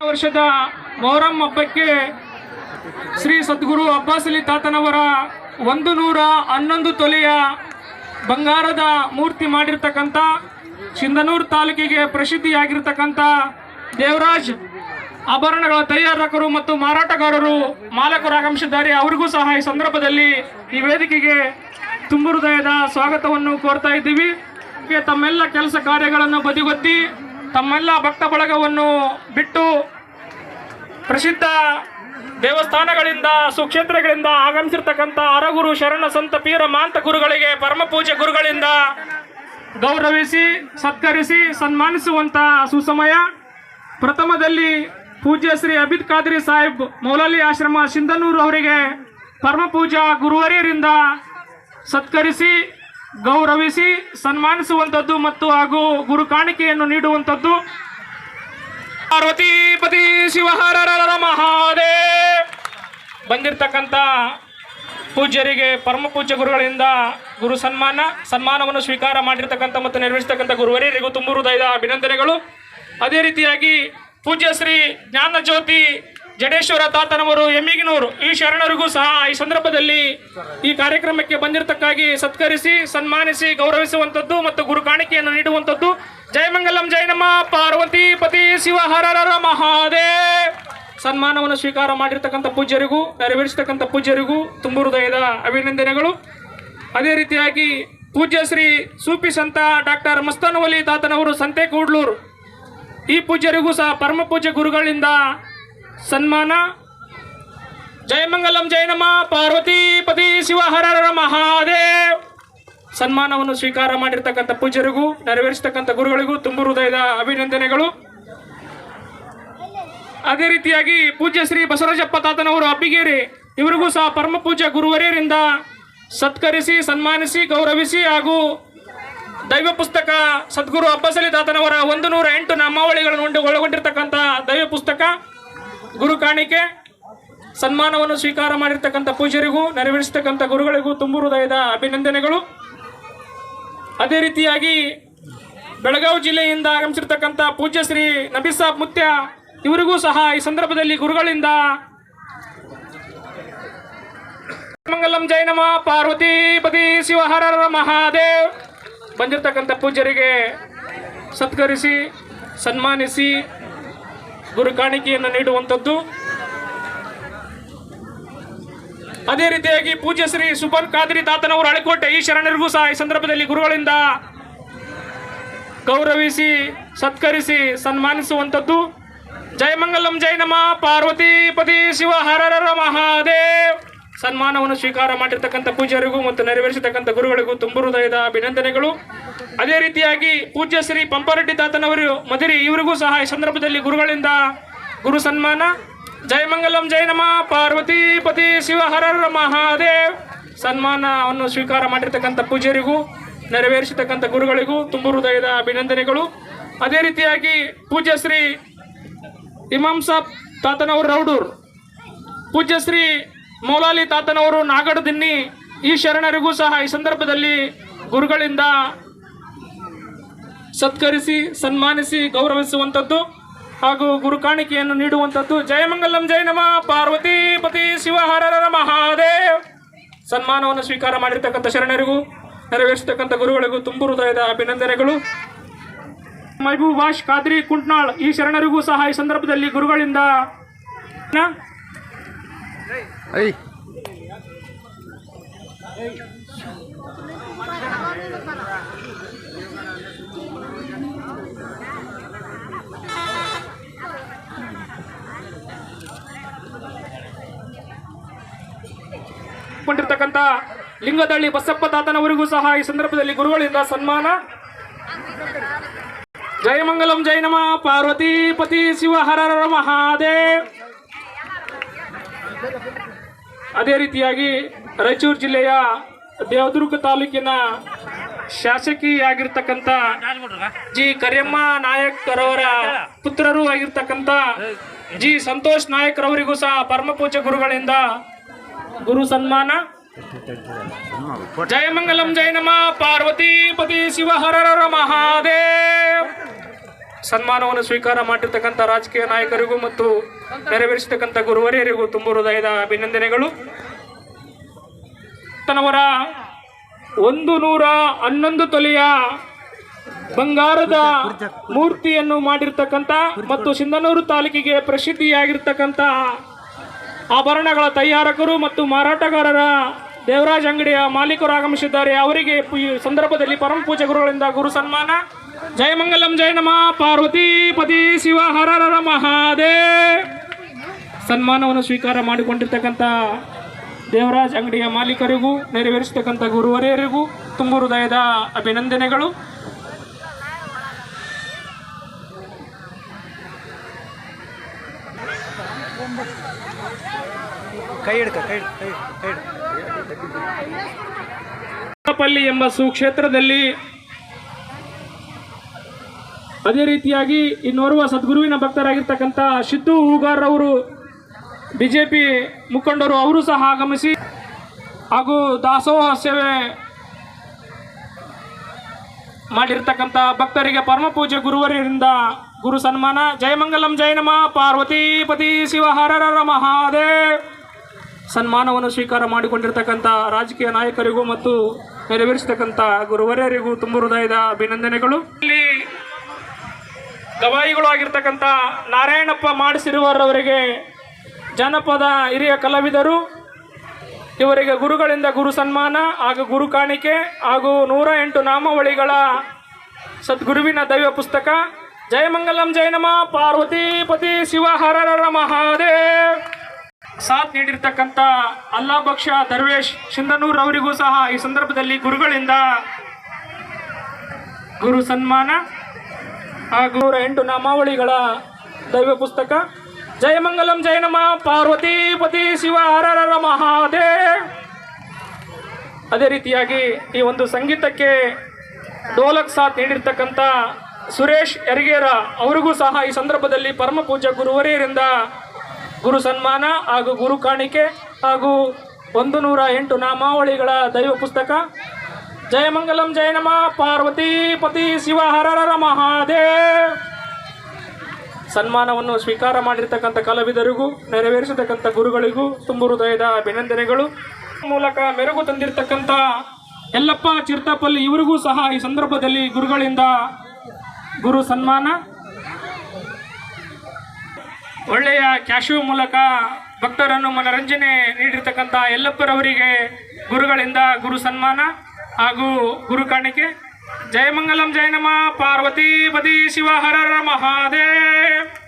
ವರ್ಷದ ಮೊಹರಂ ಹಬ್ಬಕ್ಕೆ ಶ್ರೀ ಸದ್ಗುರು ಅಬ್ಬಾಸಲಿ ತಾತನವರ ಒಂದು ನೂರ ಹನ್ನೊಂದು ತೊಲೆಯ ಬಂಗಾರದ ಮೂರ್ತಿ ಮಾಡಿರ್ತಕ್ಕಂಥ ಸಿಂಧನೂರು ತಾಲೂಕಿಗೆ ಪ್ರಸಿದ್ಧಿಯಾಗಿರ್ತಕ್ಕಂಥ ದೇವರಾಜ್ ಆಭರಣಗಳ ತಯಾರಕರು ಮತ್ತು ಮಾರಾಟಗಾರರು ಮಾಲಕರು ಆಗಮಿಸಿದ್ದಾರೆ ಅವರಿಗೂ ಸಹ ಈ ಸಂದರ್ಭದಲ್ಲಿ ಈ ವೇದಿಕೆಗೆ ತುಂಬು ಹೃದಯದ ಸ್ವಾಗತವನ್ನು ಕೋರ್ತಾ ಇದ್ದೀವಿ. ತಮ್ಮೆಲ್ಲ ಕೆಲಸ ಕಾರ್ಯಗಳನ್ನು ಬದಿಗೊತ್ತಿ ತಮ್ಮೆಲ್ಲ ಭಕ್ತ ಬಳಗವನ್ನು ಬಿಟ್ಟು ಪ್ರಸಿದ್ಧ ದೇವಸ್ಥಾನಗಳಿಂದ, ಸುಕ್ಷೇತ್ರಗಳಿಂದ ಆಗಮಿಸಿರ್ತಕ್ಕಂಥ ಅರಗುರು ಶರಣ ಸಂತ ಪೀರ ಮಾಂತ ಗುರುಗಳಿಗೆ ಪರಮ ಪೂಜೆ ಗುರುಗಳಿಂದ ಗೌರವಿಸಿ, ಸತ್ಕರಿಸಿ ಸನ್ಮಾನಿಸುವಂತ ಸುಸಮಯ ಪ್ರಥಮದಲ್ಲಿ ಪೂಜ್ಯ ಶ್ರೀ ಅಬಿದ್ ಖಾದ್ರಿ ಸಾಹೇಬ್ ಮೌಲಾಲಿ ಆಶ್ರಮ ಸಿಂಧನೂರು ಅವರಿಗೆ ಪರಮ ಪೂಜಾ ಗುರುವರಿಯರಿಂದ ಸತ್ಕರಿಸಿ ಗೌರವಿಸಿ ಸನ್ಮಾನಿಸುವಂಥದ್ದು ಮತ್ತು ಹಾಗೂ ಗುರು ಕಾಣಿಕೆಯನ್ನು ನೀಡುವಂಥದ್ದು. ಪಾರ್ವತಿಪತಿ ಶಿವಹರರ ಮಹಾದೇವ್. ಬಂದಿರತಕ್ಕಂಥ ಪೂಜ್ಯರಿಗೆ ಪರಮ ಪೂಜ್ಯ ಗುರುಗಳಿಂದ ಗುರು ಸನ್ಮಾನ, ಸನ್ಮಾನವನ್ನು ಸ್ವೀಕಾರ ಮಾಡಿರ್ತಕ್ಕಂಥ ಮತ್ತು ನೆರವೇರಿಸತಕ್ಕಂಥ ಗುರುವರಿಯರಿಗೂ ತುಂಬ ಹೃದಯದ ಅಭಿನಂದನೆಗಳು. ಅದೇ ರೀತಿಯಾಗಿ ಪೂಜ್ಯ ಶ್ರೀ ಜ್ಞಾನ ಜ್ಯೋತಿ ಜಡೇಶ್ವರ ತಾತನವರು ಎಮ್ಮಿಗಿನವರು ಈ ಶರಣರಿಗೂ ಸಹ ಈ ಸಂದರ್ಭದಲ್ಲಿ ಈ ಕಾರ್ಯಕ್ರಮಕ್ಕೆ ಬಂದಿರತಕ್ಕಾಗಿ ಸತ್ಕರಿಸಿ, ಸನ್ಮಾನಿಸಿ, ಗೌರವಿಸುವಂಥದ್ದು ಮತ್ತು ಗುರು ಕಾಣಿಕೆಯನ್ನು ನೀಡುವಂಥದ್ದು. ಜಯಮಂಗಲಂ ಜೈನಮ್ಮ ಪಾರ್ವತಿ ಪತಿ ಶಿವ ಮಹಾದೇ ಸನ್ಮಾನವನ್ನು ಸ್ವೀಕಾರ ಮಾಡಿರ್ತಕ್ಕಂಥ ಪೂಜ್ಯರಿಗೂ, ನೆರವೇರಿಸತಕ್ಕಂಥ ಪೂಜ್ಯರಿಗೂ ತುಂಬ ಹೃದಯದ ಅಭಿನಂದನೆಗಳು. ಅದೇ ರೀತಿಯಾಗಿ ಪೂಜ್ಯ ಶ್ರೀ ಸೂಪಿ ಸಂತ ಡಾಕ್ಟರ್ ಮಸ್ತಾನವಲಿ ತಾತನವರು ಸಂತೆ ಕೂಡ್ಲೂರು ಈ ಪೂಜ್ಯರಿಗೂ ಸಹ ಪರಮ ಪೂಜ್ಯ ಗುರುಗಳಿಂದ ಸನ್ಮಾನ. ಜಯಮಂಗಲಂ ಜಯನಮ ಪಾರ್ವತಿ ಪತಿ ಶಿವ ಮಹಾದೇವ್. ಸನ್ಮಾನವನ್ನು ಸ್ವೀಕಾರ ಮಾಡಿರ್ತಕ್ಕಂಥ ಪೂಜ್ಯರಿಗೂ, ನೆರವೇರಿಸತಕ್ಕಂಥ ಗುರುಗಳಿಗೂ ತುಂಬ ಹೃದಯದ ಅಭಿನಂದನೆಗಳು. ಅದೇ ರೀತಿಯಾಗಿ ಪೂಜ್ಯ ಶ್ರೀ ಬಸವರಾಜಪ್ಪ ತಾತನವರು ಅಬ್ಬಿಗೇರಿ ಇವರಿಗೂ ಸಹ ಪರಮ ಪೂಜ್ಯ ಗುರುವರಿಯರಿಂದ ಸತ್ಕರಿಸಿ, ಸನ್ಮಾನಿಸಿ, ಗೌರವಿಸಿ ಹಾಗೂ ದೈವ ಪುಸ್ತಕ ಸದ್ಗುರು ಅಬ್ಬಸಲಿ ತಾತನವರ ಒಂದು ನೂರ ಎಂಟು ನಾಮಾವಳಿಗಳನ್ನು ಒಳಗೊಂಡಿರ್ತಕ್ಕಂಥ ದೈವ ಪುಸ್ತಕ ಗುರು ಕಾಣಿಕೆ, ಸನ್ಮಾನವನ್ನು ಸ್ವೀಕಾರ ಮಾಡಿರ್ತಕ್ಕಂಥ ಪೂಜರಿಗೂ ನೆರವೇರಿಸತಕ್ಕಂಥ ಗುರುಗಳಿಗೂ ತುಂಬು ಹೃದಯದ ಅಭಿನಂದನೆಗಳು. ಅದೇ ರೀತಿಯಾಗಿ ಬೆಳಗಾವಿ ಜಿಲ್ಲೆಯಿಂದ ಆಗಮಿಸಿರ್ತಕ್ಕಂಥ ಪೂಜ್ಯ ಶ್ರೀ ನಬಿಸಾಬ್ ಮುತ್ಯ, ಇವರಿಗೂ ಸಹ ಈ ಸಂದರ್ಭದಲ್ಲಿ ಗುರುಗಳಿಂದ ಮಂಗಲಂ ಜೈನಮ ಪಾರ್ವತಿ ಪತಿ ಶಿವಹರ ಮಹಾದೇವ್. ಬಂದಿರತಕ್ಕಂಥ ಪೂಜ್ಯರಿಗೆ ಸತ್ಕರಿಸಿ, ಸನ್ಮಾನಿಸಿ ಗುರು ಕಾಣಿಕೆಯನ್ನು ನೀಡುವಂಥದ್ದು. ಅದೇ ರೀತಿಯಾಗಿ ಪೂಜ್ಯ ಶ್ರೀ ಸುಬನ್ ಖಾದ್ರಿ ತಾತನವರು ಅಳಿಕೋಟೆ ಈ ಶರಣರಿಗೂ ಸಹ ಈ ಸಂದರ್ಭದಲ್ಲಿ ಗುರುಗಳಿಂದ ಗೌರವಿಸಿ, ಸತ್ಕರಿಸಿ, ಸನ್ಮಾನಿಸುವಂಥದ್ದು. ಜಯಮಂಗಲಂ ಜೈನಮ ಪಾರ್ವತಿ ಪತಿ ಶಿವ ಹರರ ಮಹಾದೇವ್. ಸನ್ಮಾನವನ್ನು ಸ್ವೀಕಾರ ಮಾಡಿರ್ತಕ್ಕಂಥ ಪೂಜ್ಯರಿಗೂ ಮತ್ತು ನೆರವೇರಿಸತಕ್ಕಂಥ ಗುರುಗಳಿಗೂ ತುಂಬ ಹೃದಯದ ಅಭಿನಂದನೆಗಳು. ಅದೇ ರೀತಿಯಾಗಿ ಪೂಜ್ಯ ಶ್ರೀ ಪಂಪಾರೆಡ್ಡಿ ತಾತನವರು, ಮದಿರಿ, ಇವರಿಗೂ ಸಹ ಈ ಸಂದರ್ಭದಲ್ಲಿ ಗುರುಗಳಿಂದ ಗುರು ಸನ್ಮಾನ. ಜಯಮಂಗಲಂ ಜೈನಮ ಪಾರ್ವತಿ ಪತಿ ಮಹಾದೇವ್. ಸನ್ಮಾನವನ್ನು ಸ್ವೀಕಾರ ಮಾಡಿರ್ತಕ್ಕಂಥ ಪೂಜ್ಯರಿಗೂ ನೆರವೇರಿಸತಕ್ಕಂಥ ಗುರುಗಳಿಗೂ ತುಂಬ ಹೃದಯದ ಅಭಿನಂದನೆಗಳು. ಅದೇ ರೀತಿಯಾಗಿ ಪೂಜ್ಯ ಶ್ರೀ ಇಮಾಮ್ ಸಾಬ್ ತಾತನವರು ರೌಡೂರ್, ಪೂಜ್ಯ ಶ್ರೀ ಮೌಲಾಲಿ ತಾತನವರು ನಾಗಡದಿನ್ನಿ ಈ ಶರಣರಿಗೂ ಸಹ ಈ ಸಂದರ್ಭದಲ್ಲಿ ಗುರುಗಳಿಂದ ಸತ್ಕರಿಸಿ, ಸನ್ಮಾನಿಸಿ, ಗೌರವಿಸುವಂಥದ್ದು ಹಾಗೂ ಗುರು ಕಾಣಿಕೆಯನ್ನು ನೀಡುವಂಥದ್ದು. ಜಯಮಂಗಲಂ ಜಯನಮ ಪಾರ್ವತಿ ಪತಿ ಶಿವ ಹರರ ಮಹಾದೇವ್. ಸನ್ಮಾನವನ್ನು ಸ್ವೀಕಾರ ಮಾಡಿರ್ತಕ್ಕಂಥ ಶರಣರಿಗೂ, ನೆರವೇರಿಸತಕ್ಕಂಥ ಗುರುಗಳಿಗೂ ತುಂಬು ಹೃದಯದ ಅಭಿನಂದನೆಗಳು. ಮೈಬೂಬಾಷ್, ಖಾದ್ರಿ, ಕುಂಟ್ನಾಳ್ ಈ ಶರಣರಿಗೂ ಸಹ ಈ ಸಂದರ್ಭದಲ್ಲಿ ಗುರುಗಳಿಂದ ಐ ಕೊಂಡಿರ್ತಕ್ಕಂಥ ಲಿಂಗದಳ್ಳಿ ಬಸಪ್ಪ ತಾತನವರಿಗೂ ಸಹ ಈ ಸಂದರ್ಭದಲ್ಲಿ ಗುರುಗಳಿಂದ ಸನ್ಮಾನ. ಜಯಮಂಗಲಂ ನಮ. ಪಾರ್ವತಿ ಪತಿ ಶಿವ ಹರರ ಮಹಾದೇವ್. ಅದೇ ರೀತಿಯಾಗಿ ರಾಯಚೂರು ಜಿಲ್ಲೆಯ ದೇವದುರ್ಗ ತಾಲೂಕಿನ ಶಾಸಕಿಯಾಗಿರ್ತಕ್ಕಂಥ ಜಿ ಕರಿಯಮ್ಮ ನಾಯಕರವರ ಪುತ್ರರು ಆಗಿರ್ತಕ್ಕಂಥ ಜಿ ಸಂತೋಷ್ ನಾಯಕರವರಿಗೂ ಸಹ ಪರಮ ಪೂಜ್ಯ ಗುರುಗಳಿಂದ ಗುರು ಸನ್ಮಾನ. ಜಯಮಂಗಲಂ ನಮ. ಪಾರ್ವತಿ ಪತಿ ಶಿವ ಮಹಾದೇವ್. ಸನ್ಮಾನವನ್ನು ಸ್ವೀಕಾರ ಮಾಡಿರ್ತಕ್ಕಂಥ ರಾಜಕೀಯ ನಾಯಕರಿಗೂ ಮತ್ತು ನೆರವೇರಿಸತಕ್ಕಂಥ ಗುರುವರಿಯರಿಗೂ ತುಂಬ ಹೃದಯದ ಅಭಿನಂದನೆಗಳು. ತನವರ ಒಂದು ನೂರ ಹನ್ನೊಂದು ತೊಲೆಯ ಬಂಗಾರದ ಮೂರ್ತಿಯನ್ನು ಮಾಡಿರ್ತಕ್ಕಂಥ ಮತ್ತು ಸಿಂಧನೂರು ತಾಲೂಕಿಗೆ ಪ್ರಸಿದ್ಧಿಯಾಗಿರ್ತಕ್ಕಂಥ ಆಭರಣಗಳ ತಯಾರಕರು ಮತ್ತು ಮಾರಾಟಗಾರರ ದೇವರಾಜ್ ಅಂಗಡಿಯ ಮಾಲೀಕರು ಆಗಮಿಸಿದ್ದಾರೆ. ಅವರಿಗೆ ಈ ಸಂದರ್ಭದಲ್ಲಿ ಪರಮ ಪೂಜೆ ಗುರುಗಳಿಂದ ಗುರು ಸನ್ಮಾನ. ಜಯಮಂಗಲಂ ಜಯ ನಮ. ಪಾರ್ವತಿ ಪತಿ ಶಿವ ಹರರ ಮಹಾದೇ ಸನ್ಮಾನವನ್ನು ಸ್ವೀಕಾರ ಮಾಡಿಕೊಂಡಿರ್ತಕ್ಕಂಥ ದೇವರಾಜ್ ಅಂಗಡಿಯ ಮಾಲೀಕರಿಗೂ, ನೆರವೇರಿಸತಕ್ಕಂಥ ಗುರುವರಿಯರಿಗೂ, ತುಂಬ ಹೃದಯದ ಅಭಿನಂದನೆಗಳು. ಕೈ ಪಲ್ಲಿ ಎಂಬ ಸುಕ್ಷೇತ್ರದಲ್ಲಿ ಅದೇ ರೀತಿಯಾಗಿ ಇನ್ನೋರ್ವ ಸದ್ಗುರುವಿನ ಭಕ್ತರಾಗಿರ್ತಕ್ಕಂಥ ಸಿದ್ದು ಹೂಗಾರ್ ಅವರು, ಬಿಜೆಪಿ ಮುಖಂಡರು ಅವರು ಸಹ ಆಗಮಿಸಿ ಹಾಗೂ ದಾಸೋಹ ಸೇವೆ ಮಾಡಿರ್ತಕ್ಕಂಥ ಭಕ್ತರಿಗೆ ಪರಮಪೂಜೆ ಗುರುವರಿಯಿಂದ ಗುರು ಸನ್ಮಾನ ಜಯಮಂಗಲಂ ಜಯ ನಮ, ಪಾರ್ವತಿ ಪತಿ ಶಿವ ಮಹಾದೇವ್. ಸನ್ಮಾನವನ್ನು ಸ್ವೀಕಾರ ಮಾಡಿಕೊಂಡಿರ್ತಕ್ಕಂಥ ರಾಜಕೀಯ ನಾಯಕರಿಗೂ ಮತ್ತು ನೆರವೇರಿಸತಕ್ಕಂಥ ಗುರುವರ್ಯರಿಗೂ ತುಂಬ ಹೃದಯದ ಅಭಿನಂದನೆಗಳು. ಇಲ್ಲಿ ಗವಾಯಿಗಳು ಆಗಿರ್ತಕ್ಕಂಥ ನಾರಾಯಣಪ್ಪ ಮಾಡಿಸಿರುವರವರಿಗೆ ಜನಪದ ಹಿರಿಯ ಕಲಾವಿದರು, ಇವರಿಗೆ ಗುರುಗಳಿಂದ ಗುರು ಸನ್ಮಾನ ಹಾಗೂ ಗುರು ಕಾಣಿಕೆ ಹಾಗೂ ನೂರ ಎಂಟು ನಾಮಾವಳಿಗಳ ಸದ್ಗುರುವಿನ ದೈವ ಪುಸ್ತಕ ಜಯಮಂಗಲಂ ಜಯ ನಮ. ಪಾರ್ವತಿ ಪತಿ ಶಿವ ಹರರ ಮಹಾದೇವ್. ಸಾಥ್ ನೀಡಿರ್ತಕ್ಕಂತ ಅಲ್ಲಾ ಬಕ್ಷ ದರ್ವೇಶ್ ಸಿಂಧನೂರ್ ಅವರಿಗೂ ಸಹ ಈ ಸಂದರ್ಭದಲ್ಲಿ ಗುರುಗಳಿಂದ ಗುರು ಸನ್ಮಾನ ಹಾಗೂ ನೂರ ಎಂಟು ನಾಮಾವಳಿಗಳ ದೈವ ಪುಸ್ತಕ. ಜಯಮಂಗಲಂ ಜಯ ನಮ. ಪಾರ್ವತಿ ಪತಿ ಶಿವ ಹರರ ಮಹಾದೇವ್. ಅದೇ ರೀತಿಯಾಗಿ ಈ ಒಂದು ಸಂಗೀತಕ್ಕೆ ಡೋಲಕ್ ಸಾಥ್ ನೀಡಿರ್ತಕ್ಕಂಥ ಸುರೇಶ್ ಯರಿಗೇರ ಅವರಿಗೂ ಸಹ ಈ ಸಂದರ್ಭದಲ್ಲಿ ಪರಮ ಪೂಜ್ಯ ಗುರುವರಿಯರಿಂದ ಗುರು ಸನ್ಮಾನ ಹಾಗೂ ಗುರು ಕಾಣಿಕೆ ಹಾಗೂ ಒಂದು ನೂರ ಎಂಟು ನಾಮಾವಳಿಗಳ ದೈವ ಪುಸ್ತಕ. ಜಯಮಂಗಲಂ ಜಯ ನಮ, ಪಾರ್ವತಿ ಪತಿ ಶಿವ ಹರರ ಮಹಾದೇವ್. ಸನ್ಮಾನವನ್ನು ಸ್ವೀಕಾರ ಮಾಡಿರ್ತಕ್ಕಂಥ ಕಲಾವಿದರಿಗೂ, ನೆರವೇರಿಸತಕ್ಕಂಥ ಗುರುಗಳಿಗೂ, ತುಂಬ ಹೃದಯದ ಅಭಿನಂದನೆಗಳು. ಮೂಲಕ ಮೆರುಗು ತಂದಿರತಕ್ಕಂಥ ಎಲ್ಲಪ್ಪ ಚಿರ್ತಪಲ್ಲಿ ಇವರಿಗೂ ಸಹ ಈ ಸಂದರ್ಭದಲ್ಲಿ ಗುರುಗಳಿಂದ ಗುರು ಸನ್ಮಾನ. ಒಳ್ಳೆಯ ಕ್ಯಾಶು ಮೂಲಕ ಭಕ್ತರನ್ನು ಮನರಂಜನೆ ನೀಡಿರ್ತಕ್ಕಂಥ ಯಲ್ಲಪ್ಪರವರಿಗೆ ಗುರುಗಳಿಂದ ಗುರು ಸನ್ಮಾನ ಹಾಗೂ ಗುರು ಕಾಣಿಕೆ. ಜಯಮಂಗಲಂ ಜಯನಮ ಪಾರ್ವತಿ ಬದಿ ಶಿವ ಹರರ ಮಹಾದೇವ್.